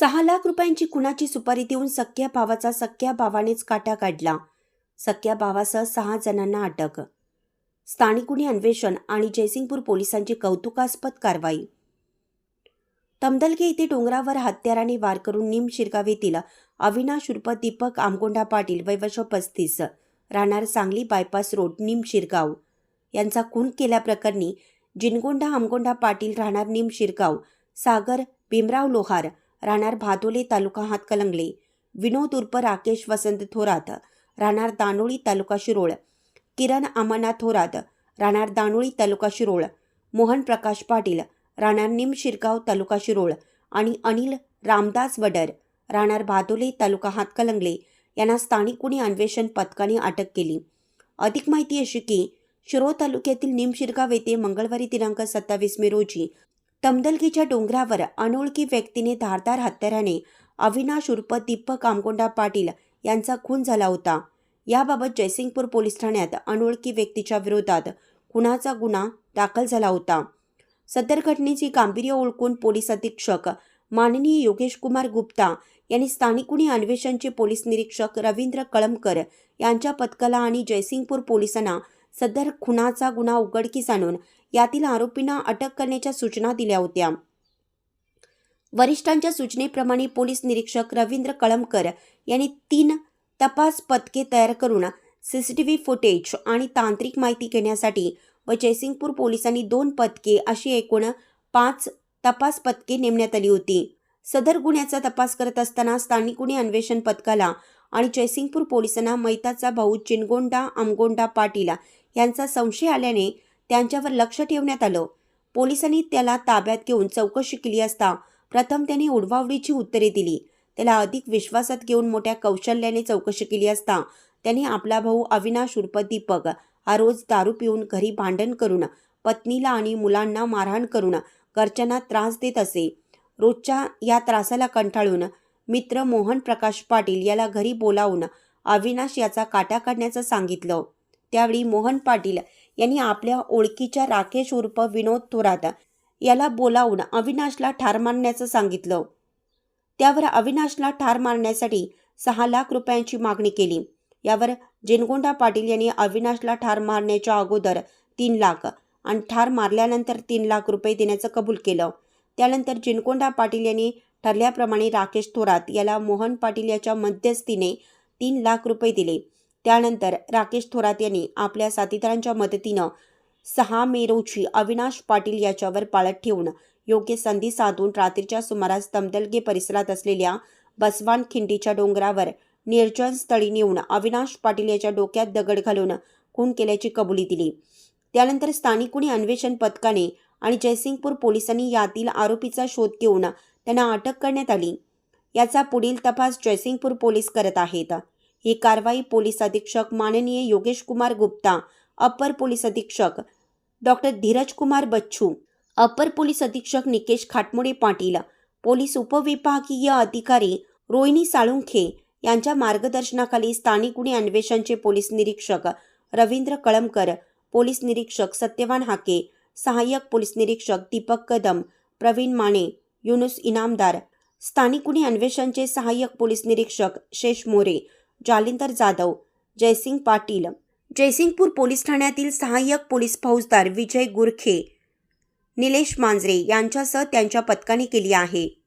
सहा लाख रुपयांची कुणाची सुपारी देऊन सख्या भावाचा सख्या भावानेच काटा काढला? सख्या भावासह सहा जणांना अटक. स्थानिक गुन्हे अन्वेषण आणि जयसिंगपूर पोलिसांची कौतुकास्पद कारवाई. तमदलगे येथे डोंगरावर हत्याराने वार करून निम शिरगाव येथील अविनाश उर्फ दीपक आमगोंडा पाटील वैवश पस्तीस राहणार सांगली बायपास रोड निम शिरगाव. यांचा खून केल्याप्रकरणी जिनगोंडा आमगोंडा पाटील राहणार निम शिरगाव सागर भीमराव लोहार राहणार भादोले तालुका हातकलंगले. विनोद उर्फ राकेश वसंत थोरात. राहणार दानोळी तालुका शिरोळ. किरण अमरनाथ थोरात. राहणार दानोळी तालुका शिरोळ. मोहन प्रकाश पाटील. राहणार निम शिरगाव तालुका शिरोळ आणि अनिल रामदास वडर. राहणार भादोले तालुका हातकलंगले. यांना स्थानिक गुन्हे अन्वेषण पथकाने अटक केली. अधिक माहिती अशी की शिरोळ तालुक्यातील निमशिरगाव येथे मंगळवारी दिनांक सत्तावीस मे रोजी तमदलगीच्या डोंगरावर अनोळखी व्यक्तीने धारदार हत्याराने अविनाश उर्फ दीपक कामकोंडा पाटील यांचा खून झाला होता. याबाबत जयसिंगपूर पोलीस ठाण्यात अनोळखी व्यक्तीच्या विरोधात खुनाचा गुन्हा दाखल झाला होता. सदर घटनेची गांभीर्य ओळखून पोलीस अधीक्षक माननीय योगेश कुमार गुप्ता यांनी स्थानिक गुन्हे अन्वेषणचे पोलीस निरीक्षक रवींद्र कळमकर यांच्या पथकाला आणि जयसिंगपूर पोलिसांना सदर खुनाचा गुन्हा उघडकीस आणून यातील आरोपींना अटक करण्याच्या सूचना दिल्या होत्या. वरिष्ठांच्या सूचनेप्रमाणे पोलीस निरीक्षक रवींद्र कळमकर यांनी तीन तपास पथके तयार करून सीसीटीव्ही फुटेज आणि तांत्रिक माहिती घेण्यासाठी व जयसिंगपूर पोलिसांनी दोन पथके अशी एकूण पाच तपास पथके नेमण्यात आली होती. सदर गुन्ह्याचा तपास करत असताना स्थानिक गुन्हे अन्वेषण पथकाला आणि जयसिंगपूर पोलिसांना मैताचा भाऊ चिनगोंडा आमगोंडा पाटील यांचा संशय आल्याने त्यांच्यावर लक्ष ठेवण्यात आलं. पोलिसांनी त्याला ताब्यात घेऊन चौकशी केली असता प्रथम त्याने उडवाउडीची उत्तरे दिली. त्याला अधिक विश्वासात घेऊन मोठ्या कौशल्याने चौकशी केली असता त्याने आपला भाऊ अविनाश उर्फ दीपक हा रोज दारू पिऊन घरी भांडण करून पत्नीला आणि मुलांना मारहाण करून घरच्यांना त्रास देत असे. रोजच्या या त्रासाला कंटाळून मित्र मोहन प्रकाश पाटील याला घरी बोलावून अविनाश याचा काटा काढण्याचं सांगितलं. त्यावेळी मोहन पाटील यांनी आपल्या ओळखीच्या राकेश उर्फ विनोद थोरात याला बोलावून अविनाशला ठार मारण्याचं सांगितलं. त्यावर अविनाशला ठार मारण्यासाठी सहा लाख रुपयांची मागणी केली. यावर जिनगोंडा पाटील यांनी अविनाशला ठार मारण्याच्या अगोदर तीन लाख आणि ठार मारल्यानंतर तीन लाख रुपये देण्याचं कबूल केलं. त्यानंतर जिनकोंडा पाटील यांनी ठरल्याप्रमाणे राकेश थोरात याला मोहन पाटील याच्या मध्यस्थीने तीन लाख रुपये दिले. त्यानंतर राकेश थोरात यांनी आपल्या साथीदारांच्या मदतीनं सहा मे रोजी अविनाश पाटील याच्यावर पाळत ठेवून योग्य संधी साधून रात्रीच्या सुमारास तमदलगे परिसरात असलेल्या बसवान खिंडीच्या डोंगरावर निर्जन स्थळी नेऊन अविनाश पाटील याच्या डोक्यात दगड घालून खून केल्याची कबुली दिली. त्यानंतर स्थानिक गुन्हे अन्वेषण पथकाने आणि जयसिंगपूर पोलिसांनी यातील आरोपीचा शोध घेऊन त्यांना अटक करण्यात आली. याचा पुढील तपास जयसिंगपूर पोलीस करत आहेत. ही कारवाई पोलीस अधीक्षक माननीय योगेश कुमार गुप्ता अपर पोलीस अधीक्षक डॉक्टर धीरज कुमार बच्चू अपर पोलीस अधीक्षक निकेश खाटमोडे पाटील पोलीस उपविभागीय अधिकारी रोहिणी साळुंखे यांच्या मार्गदर्शनाखाली स्थानिक गुन्हे अन्वेषणचे पोलीस निरीक्षक रवींद्र कळमकर पोलीस निरीक्षक सत्यवान हाके सहाय्यक पोलीस निरीक्षक दीपक कदम प्रवीण माने युनुस इनामदार स्थानिक गुन्हे अन्वेषणचे सहाय्यक पोलीस निरीक्षक शेष मोरे जालिंदर जाधव जयसिंग पाटील. जयसिंगपूर पोलीस ठाण्यातील सहाय्यक पोलीस फौजदार विजय गुरखे निलेश मांजरे यांच्यासह त्यांच्या पथकाने केली आहे.